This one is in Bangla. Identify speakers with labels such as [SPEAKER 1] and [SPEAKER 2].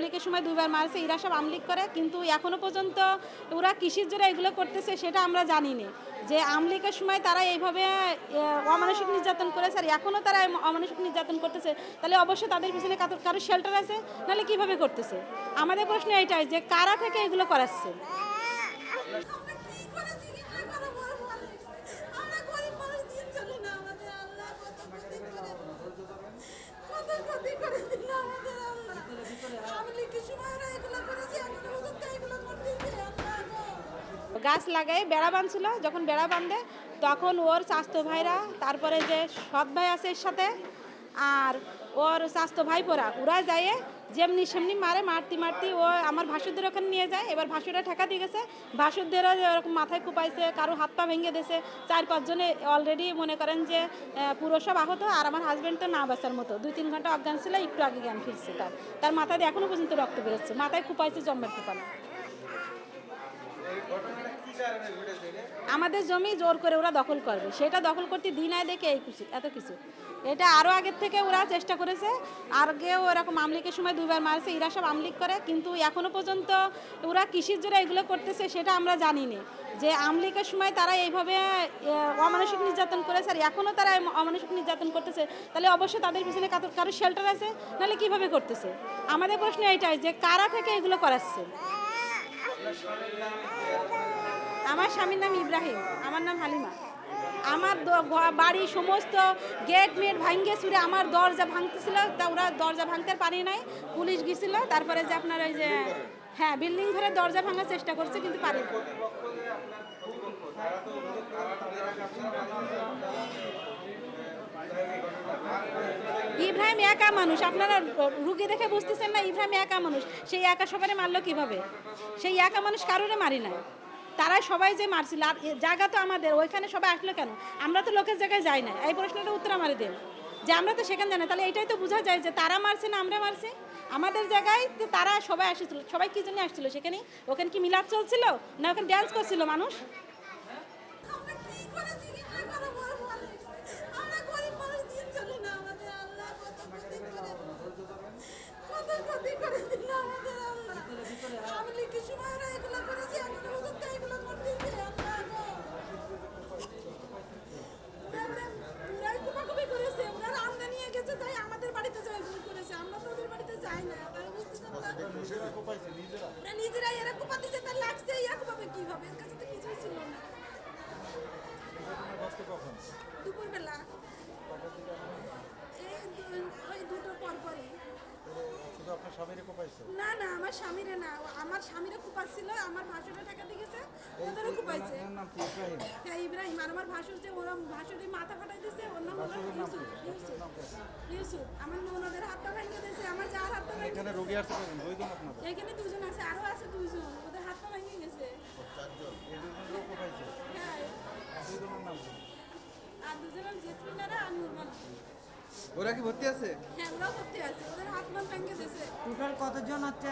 [SPEAKER 1] আমলিকের সময় দুইবার মারছে, এরা সব আমলিক করে, কিন্তু এখনও পর্যন্ত ওরা কৃষির জন্য এগুলো করতেছে সেটা আমরা জানি না যে আমলিকের সময় তারা এইভাবে অমানসিক নির্যাতন করেছে, আর এখনও তারা অমানসিক নির্যাতন করতেছে, তাহলে অবশ্যই তাদের পিছনে কারও শেল্টার আছে? নাহলে কীভাবে করতেছে? আমাদের প্রশ্ন এটাই, যে কারা থেকে এগুলো করাচ্ছে? গাছ লাগাই, বেড়া বাঁধছিল যখন বেড়া বাঁধে তখন ওর স্বাস্থ্য ভাইরা, তারপরে যে সৎ ভাই আছে এর সাথে, আর ওর স্বাস্থ্য ভাই পোরা ওরা যায় যেমনি সেমনি মারে, মারতি মারতি ও আমার ভাসুদের ওখানে নিয়ে যায়, এবার ভাসুরা ঠেকা দিয়ে গেছে ভাসুদেরও ওরকম মাথায় কুপাইছে, কারও হাত পা ভেঙে দিয়েছে, চার পাঁচজনে অলরেডি মনে করেন যে পুরো সব আহত, আর আমার হাজব্যান্ড তো না বাঁচার মতো, দুই তিন ঘণ্টা অজ্ঞান ছিল, একটু আগে জ্ঞান ফিরছে তার তার মাথা দিয়ে এখনও পর্যন্ত রক্ত বেরোচ্ছে, মাথায় কুপাইছে জন্মের কুপানো আমাদের জমি জোর করে ওরা দখল করবে। সেটা দখল করতে দিন আয় দেখে এই কিছু এত কিছু। এটা আরও আগের থেকে ওরা চেষ্টা করেছে। আগেও এরকম আমলিকের সময় দুইবার মারছে, এরা সব আমলিক করে। কিন্তু এখনও পর্যন্ত ওরা কৃষির জন্য এগুলো করতেছে সেটা আমরা জানি না। যে আমলিকের সময় তারা এইভাবে অমানসিক নির্যাতন করেছে আর এখনও তারা অমানসিক নির্যাতন করতেছে। তাহলে অবশ্যই তাদের পিছনে কারও শেল্টার আছে? নাহলে কীভাবে করতেছে? আমাদের প্রশ্ন এটাই যে কারা থেকে এগুলো করাচ্ছে? আমার স্বামীর নাম ইব্রাহিম, আমার নাম হালিমা। আমার বাড়ি সমস্ত গেট মেট ভাঙ্গে সুরে আমার দরজা ভাঙতেছিল, তা ওরা দরজা ভাঙতে পারি নাই, পুলিশ গেছিল তারপরে যে আপনার ওই যে হ্যাঁ বিল্ডিং ধরে দরজা ভাঙার চেষ্টা করছে, কিন্তু পারি। ইব্রাহিম একা মানুষ, আপনারা রুগী দেখে বুঝতেছেন না, ইব্রাহিম একা মানুষ, সেই একা সবারে মারলো কীভাবে? সেই একা মানুষ কারোরে মারি নাই। তারা সবাই যে মারছিল, আর জায়গা তো আমাদের, ওইখানে সবাই আসলো কেন? আমরা তো লোকের জায়গায় যাই না। এই প্রশ্নটা উত্তর আমার দেন। যে আমরা তো সেখানে জানি না। তাহলে এটাই তো বোঝা যায় যে তারা মারছে না আমরা মারছি? আমাদের জায়গায় তো তারা সবাই আসছিল। সবাই কি জন্য আসছিল সেখানে? ওখানে কি মিলাপ চলছিল না ওখানে ড্যান্স করছিল মানুষ?
[SPEAKER 2] ওরা নিজেরাই এরা কুপাতেছে তার লাগছে ইয়া কুপাবে কি হবে? এর কাছে তো কিছুই ছিল না। দুপুরবেলা। ওই দুটো পর পরই
[SPEAKER 3] শুধু আপনার স্বামীরে কোপাইছে
[SPEAKER 2] না না আমার স্বামীরে না। আমার স্বামীরে কুপাচ্ছিল আমার ভাসুরে টাকা দিয়ে গেছে ওদেরও কুপাইছে
[SPEAKER 3] নাম কি? ইব্রাহিম?
[SPEAKER 2] হ্যাঁ ইব্রাহিম। আর আমার ভাসুর যে ওরা ভাসুরি মাথা ফাটাই দিছে ওর নাম হলো ইউসুফ। ইউসুফ আমার ননদের হাতটা ভেঙে দিয়েছে আমার যার হাতটা ভেঙে
[SPEAKER 3] এখানে রোগী আসছে কয়জন দুইজন আপনাদের?
[SPEAKER 2] এখানে দুজন আছে আরও আছে দুজন ওদের হাতটা ভেঙে গেছে।
[SPEAKER 3] এই
[SPEAKER 2] হ্যাঁ।
[SPEAKER 3] দুজনের নাম
[SPEAKER 2] আর দুজনের জেসমিনারা আর নুরমান
[SPEAKER 4] ওরা কি ভর্তি আছে?
[SPEAKER 2] হ্যাঁ ওরা ভর্তি আছে ওদের হাত মান ভেঙে দিয়েছে।
[SPEAKER 5] টোটাল কতজন হচ্ছে?